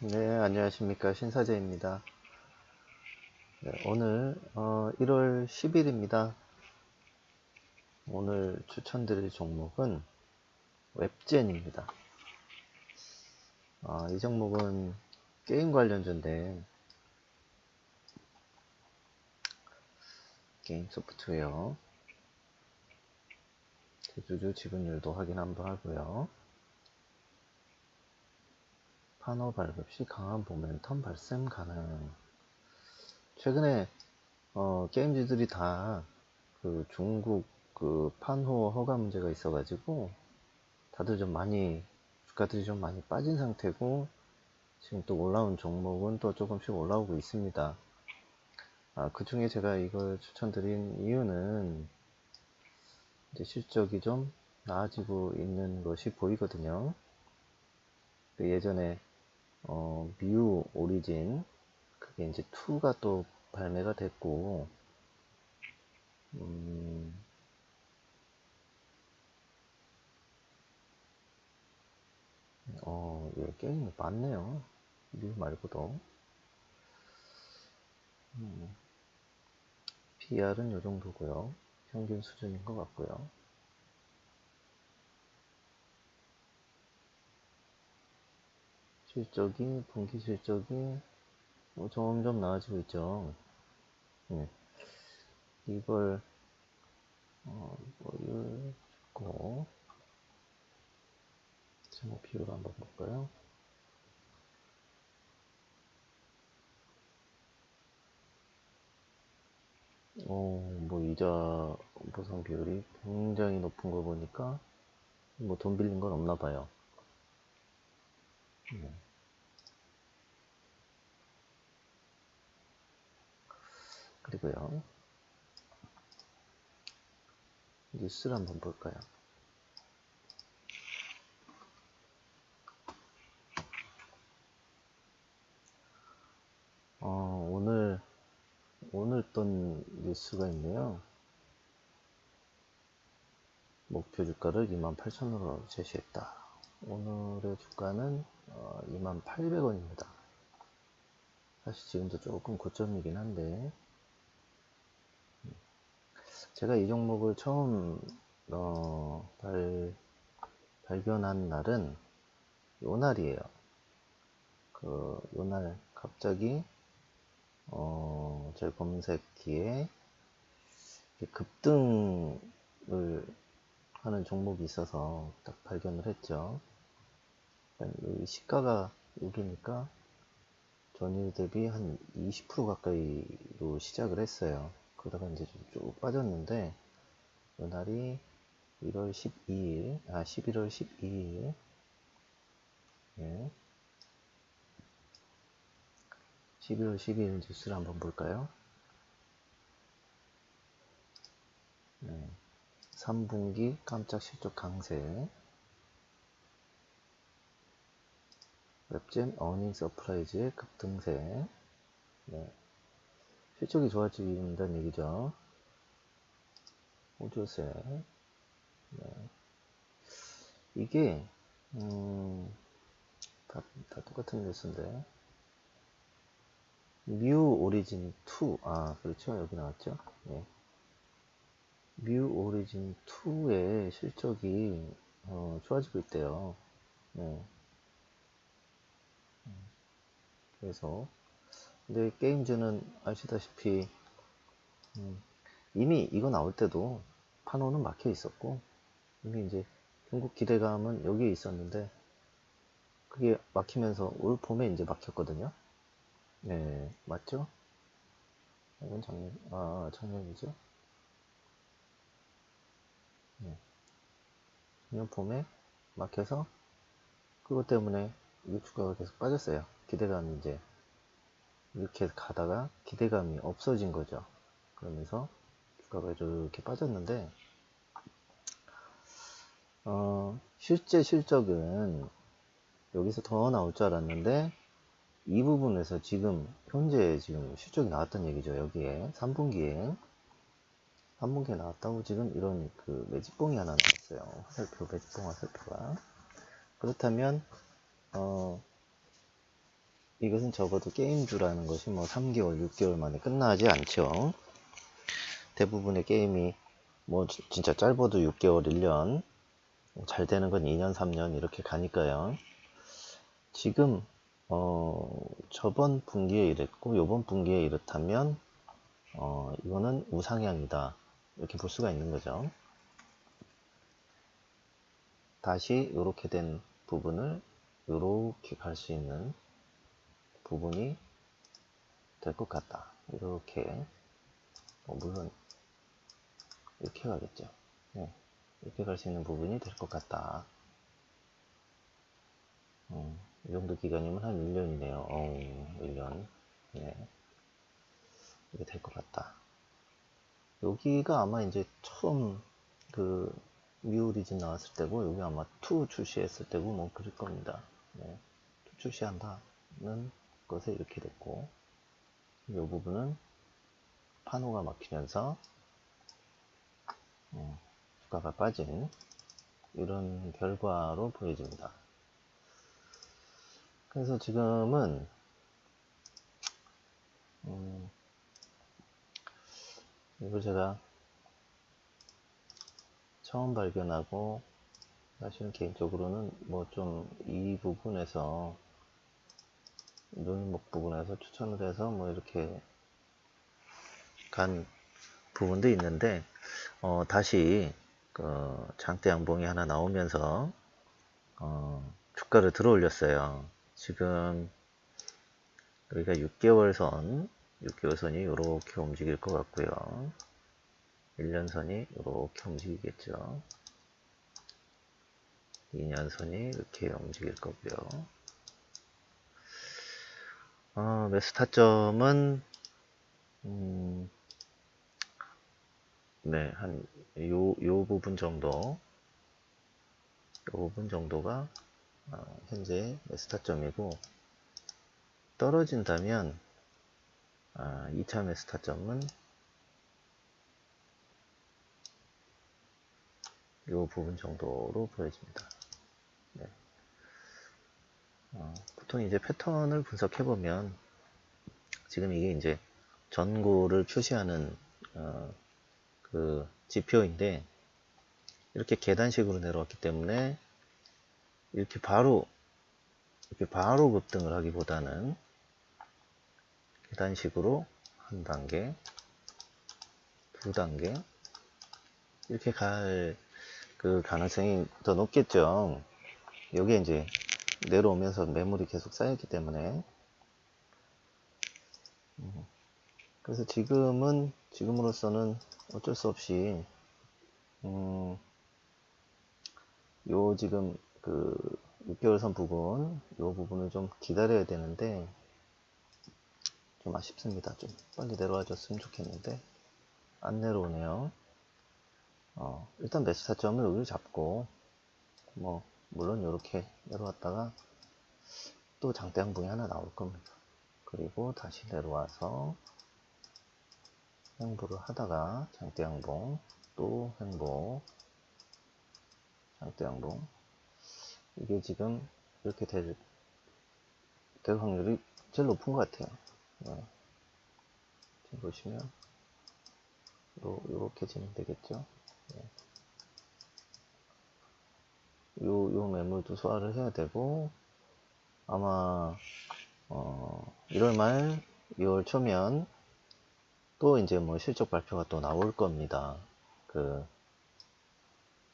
네, 안녕하십니까. 신사재입니다. 네, 오늘, 어, 1월 10일입니다. 오늘 추천드릴 종목은 웹젠입니다. 아, 이 종목은 게임 관련주인데, 게임 소프트웨어, 대주주 지분율도 확인 한번 하고요. 판호 발급 시 강한 모멘텀 발생 가능. 최근에 어, 게임즈들이 다 그 중국 그 판호 허가 문제가 있어가지고 다들 좀 많이 주가들이 좀 많이 빠진 상태고 지금 또 올라온 종목은 또 조금씩 올라오고 있습니다. 아, 그 중에 제가 이걸 추천드린 이유는 이제 실적이 좀 나아지고 있는 것이 보이거든요. 그 예전에 어, 뮤 오리진 그게 이제 2가 또 발매가 됐고 음, 어, 예, 게임이 많네요. 뮤 말고도. 음, PR은 요 정도고요. 평균 수준인 것 같고요. 실적이 분기 실적이 뭐 점점 나아지고 있죠. 네. 이걸 어, 이걸 고 제목 비율 한번 볼까요? 어, 뭐 이자 보상 비율이 굉장히 높은 거 보니까 뭐 돈 빌린 건 없나 봐요. 네. 그리고요. 뉴스를 한번 볼까요? 어, 오늘, 오늘 떤 뉴스가 있네요. 목표 주가를 28,000원으로 제시했다. 오늘의 주가는 어, 28,800원입니다. 사실 지금도 조금 고점이긴 한데 제가 이 종목을 처음 어, 발, 발견한 날은 요 날이에요. 그, 요 날 갑자기 어, 제 검색기에 급등을 하는 종목이 있어서 딱 발견을 했죠. 이 시가가 여기니까 전일 대비 한 20% 가까이로 시작을 했어요. 그러다가 이제 좀쭉 빠졌는데 이날이 1월 12일, 아 11월 12일, 예. 11월 12일 뉴스를 한번 볼까요? 네. 3분기 깜짝 실적 강세 웹젠 어닝 서프라이즈의 급등세 네. 실적이 좋아진다는 얘기죠. 오조세 네. 이게 음, 다, 다 똑같은 뉴스인데 뮤 오리진 2, 아, 그렇죠. 여기 나왔죠. 예. 뮤 오리진 2의 실적이 어, 좋아지고 있대요. 네. 그래서 근데 게임즈는 아시다시피 음, 이미 이거 나올 때도 판호는 막혀 있었고 이미 이제 중국 기대감은 여기에 있었는데 그게 막히면서 올 봄에 이제 막혔거든요. 네, 맞죠? 이건 작년, 아, 작년이죠? 네. 작년 봄에 막혀서 그것 때문에 이 주가가 계속 빠졌어요. 기대감이 이제 이렇게 가다가 기대감이 없어진 거죠. 그러면서 주가가 이렇게 빠졌는데 어, 실제 실적은 여기서 더 나올 줄 알았는데 이 부분에서 지금 현재 지금 실적이 나왔던 얘기죠. 여기에 3분기에 3분기에 나왔다고 지금 이런 그 매집봉이 하나 나왔어요. 화살표 매집봉 화살표가 그렇다면 어 이것은 적어도 게임주라는 것이 뭐 3개월, 6개월 만에 끝나지 않죠. 대부분의 게임이 뭐 지- 진짜 짧아도 6개월, 1년, 잘 되는 건 2년, 3년 이렇게 가니까요. 지금 어, 저번 분기에 이랬고 요번 분기에 이렇다면 어, 이거는 우상향이다 이렇게 볼 수가 있는 거죠. 다시 이렇게 된 부분을 이렇게 갈 수 있는 부분이 될 것 같다. 이렇게 어, 물론 이렇게 가겠죠. 네, 이렇게 갈 수 있는 부분이 될 것 같다. 음, 이 정도 기간이면 한 1년이네요. 어우, 1년. 네. 이게 될 것 같다. 여기가 아마 이제 처음 그 미오리진 나왔을 때고, 여기 아마 2 출시했을 때고, 뭐 그럴 겁니다. 네. 2 출시한다는 것에 이렇게 됐고, 이 부분은 판호가 막히면서, 음, 주가가 빠진 이런 결과로 보여집니다. 그래서 지금은 음, 이걸 제가 처음 발견하고 사실은 개인적으로는 뭐 좀 이 부분에서 눈 목 부분에서 추천을 해서 뭐 이렇게 간 부분도 있는데 어, 다시 그 장대 양봉이 하나 나오면서 어, 주가를 들어 올렸어요. 지금 여기가 6개월 선, 6개월 선이 이렇게 움직일 것 같고요. 1년 선이 이렇게 움직이겠죠. 2년 선이 이렇게 움직일 거고요. 어, 매수 타점은 음, 네, 한 요, 요 부분 정도 요 부분 정도가 어, 현재 매수 타점이고 떨어진다면 아, 2차 매수 타점은 이 부분 정도로 보여집니다. 네. 어, 보통 이제 패턴을 분석해 보면 지금 이게 이제 전고를 표시하는 어, 그 지표인데 이렇게 계단식으로 내려왔기 때문에 이렇게 바로 이렇게 바로 급등을 하기보다는 계단식으로 한 단계, 두 단계 이렇게 갈 그 가능성이 더 높겠죠. 여기에 이제 내려오면서 매물이 계속 쌓였기 때문에 음, 그래서 지금은 지금으로서는 어쩔 수 없이 음, 요 지금 그 6개월 선 부분 요 부분을 좀 기다려야 되는데 좀 아쉽습니다. 좀 빨리 내려와 줬으면 좋겠는데 안 내려오네요. 어, 일단 매수 타점을 여기를 잡고 뭐 물론 이렇게 내려왔다가 또 장대 양봉이 하나 나올 겁니다. 그리고 다시 내려와서 횡보를 하다가 장대 양봉 또 횡보 장대 양봉 이게 지금 이렇게 될, 될 확률이 제일 높은 것 같아요. 네. 지금 보시면 요, 요렇게 진행되겠죠. 네. 요, 요 매물도 소화를 해야 되고 아마 어, 1월 말 2월 초면 또 이제 뭐 실적 발표가 또 나올 겁니다. 그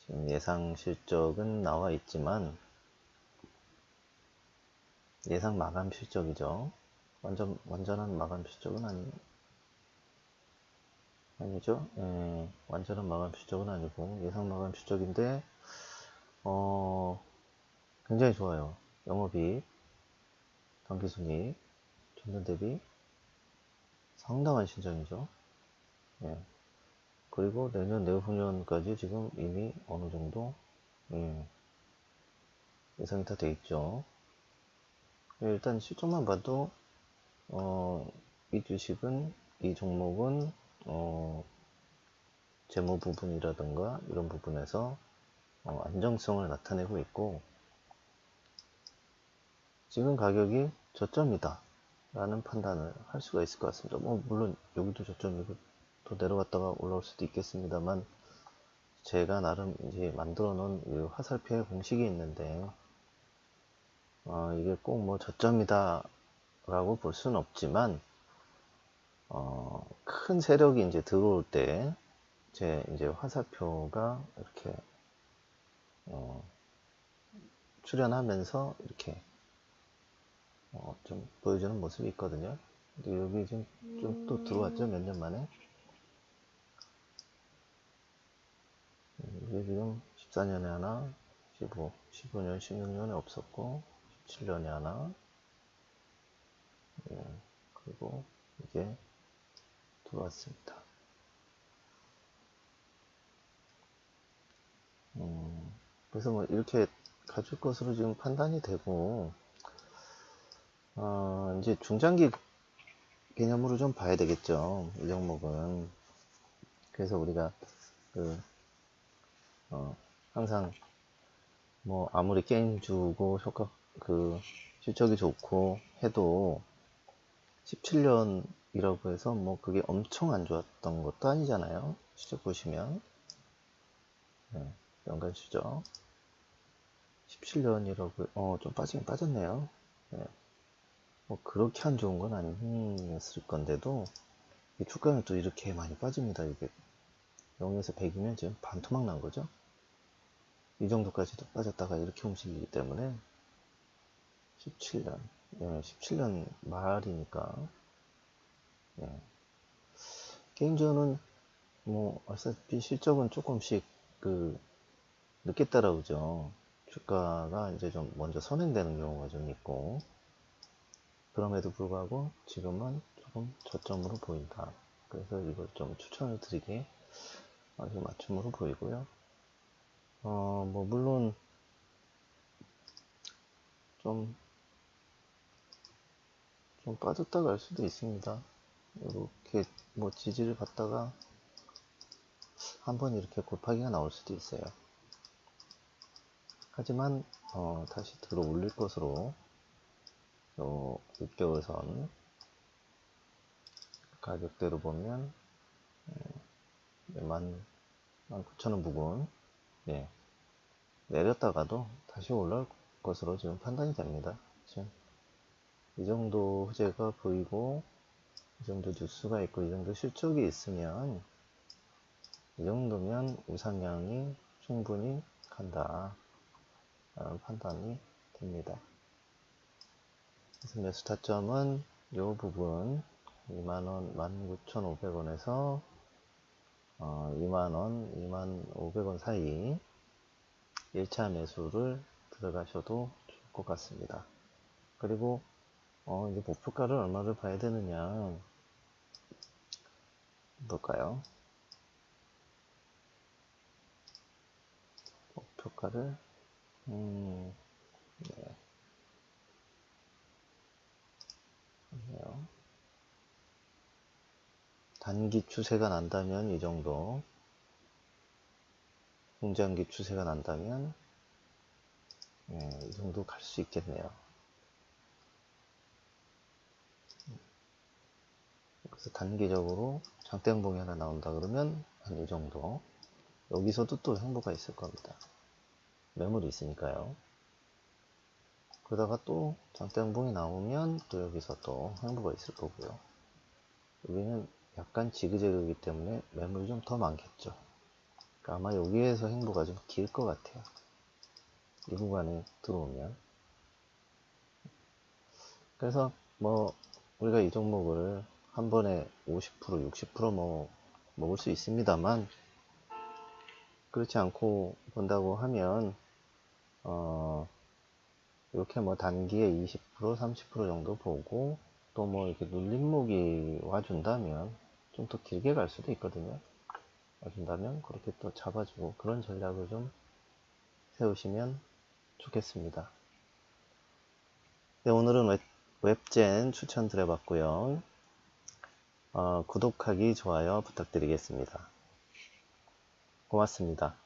지금 예상 실적은 나와 있지만 예상 마감 실적이죠. 완전 완전한 마감 실적은 아니 아니죠. 예, 완전한 마감 실적은 아니고 예상 마감 실적인데 어 굉장히 좋아요. 영업이익, 당기순이익, 전년 대비 상당한 신장이죠. 예. 그리고 내년 내후년까지 지금 이미 어느 정도 예, 예상이 다 돼 있죠. 예, 일단 실적만 봐도 어, 이 주식은 이 종목은 어, 재무 부분이라든가 이런 부분에서 어, 안정성을 나타내고 있고 지금 가격이 저점이다 라는 판단을 할 수가 있을 것 같습니다. 뭐 물론 여기도 저점이고 또 내려갔다가 올라올 수도 있겠습니다만 제가 나름 이제 만들어 놓은 화살표의 공식이 있는데 어, 이게 꼭 뭐 저점이다 라고 볼 수는 없지만 어, 큰 세력이 이제 들어올 때 제 이제 화살표가 이렇게 어, 출현하면서 이렇게 어, 좀 보여주는 모습이 있거든요. 근데 여기 지금 좀 또 들어왔죠 몇 년 만에. 이게 지금 14년에 하나, 15, 15년, 16년에 없었고, 17년에 하나, 예, 그리고 이게 들어왔습니다. 음, 그래서 뭐 이렇게 가질 것으로 지금 판단이 되고, 어, 이제 중장기 개념으로 좀 봐야 되겠죠. 이 종목은. 그래서 우리가 그, 어, 항상 뭐 아무리 게임 주고 효과 그 실적이 좋고 해도 17년이라고 해서 뭐 그게 엄청 안 좋았던 것도 아니잖아요. 실적 보시면 네, 연간 실적 17년이라고 어 좀 빠지긴 빠졌네요. 네. 뭐 그렇게 안 좋은 건 아니었을 건데도 이 주가는 또 이렇게 많이 빠집니다. 이게 0에서 100이면 지금 반 토막 난 거죠. 이 정도까지도 빠졌다가 이렇게 움직이기 때문에 17년, 예, 17년 말이니까 예. 게임즈는 뭐 아시다시피 실적은 조금씩 그 늦게 따라오죠. 주가가 이제 좀 먼저 선행되는 경우가 좀 있고 그럼에도 불구하고 지금은 조금 저점으로 보인다. 그래서 이걸 좀 추천을 드리기 아주 맞춤으로 보이고요. 어, 뭐, 물론, 좀, 좀 빠졌다 갈 수도 있습니다. 이렇게 뭐 지지를 받다가 한번 이렇게 골파기가 나올 수도 있어요. 하지만, 어, 다시 들어 올릴 것으로 요 6개월선 가격대로 보면 만 19,000원 부근 예, 내렸다가도 다시 올라올 것으로 지금 판단이 됩니다. 지금 이 정도 흐제가 보이고 이 정도 뉴스가 있고 이 정도 실적이 있으면 이 정도면 우상향이 충분히 간다 판단이 됩니다. 그래서 매수 타점은 이 부분 2만원, 19,500원에서 어, 2만원, 2만500원 사이 1차 매수를 들어가셔도 좋을 것 같습니다. 그리고 어, 이제 목표가를 얼마를 봐야 되느냐 볼까요? 목표가를 음, 네. 단기 추세가 난다면 이 정도 중장기 추세가 난다면 예, 이 정도 갈 수 있겠네요. 그래서 단기적으로 장대양봉이 하나 나온다 그러면 한 이 정도 여기서도 또 행보가 있을 겁니다. 매물이 있으니까요. 그러다가 또 장대양봉이 나오면 또 여기서 또 행보가 있을 거고요. 여기는 약간 지그재그이기 때문에 매물이 좀 더 많겠죠. 그러니까 아마 여기에서 행보가 좀 길 것 같아요. 이 구간에 들어오면. 그래서 뭐 우리가 이 종목을 한 번에 50% 60%뭐 먹을 수 있습니다만 그렇지 않고 본다고 하면 어 이렇게 뭐 단기에 20% 30% 정도 보고 또 뭐 이렇게 눌림목이 와준다면 좀 더 길게 갈 수도 있거든요. 와준다면 그렇게 또 잡아주고 그런 전략을 좀 세우시면 좋겠습니다. 네, 오늘은 웹, 웹젠 추천 드려봤고요. 어, 구독하기 좋아요 부탁드리겠습니다. 고맙습니다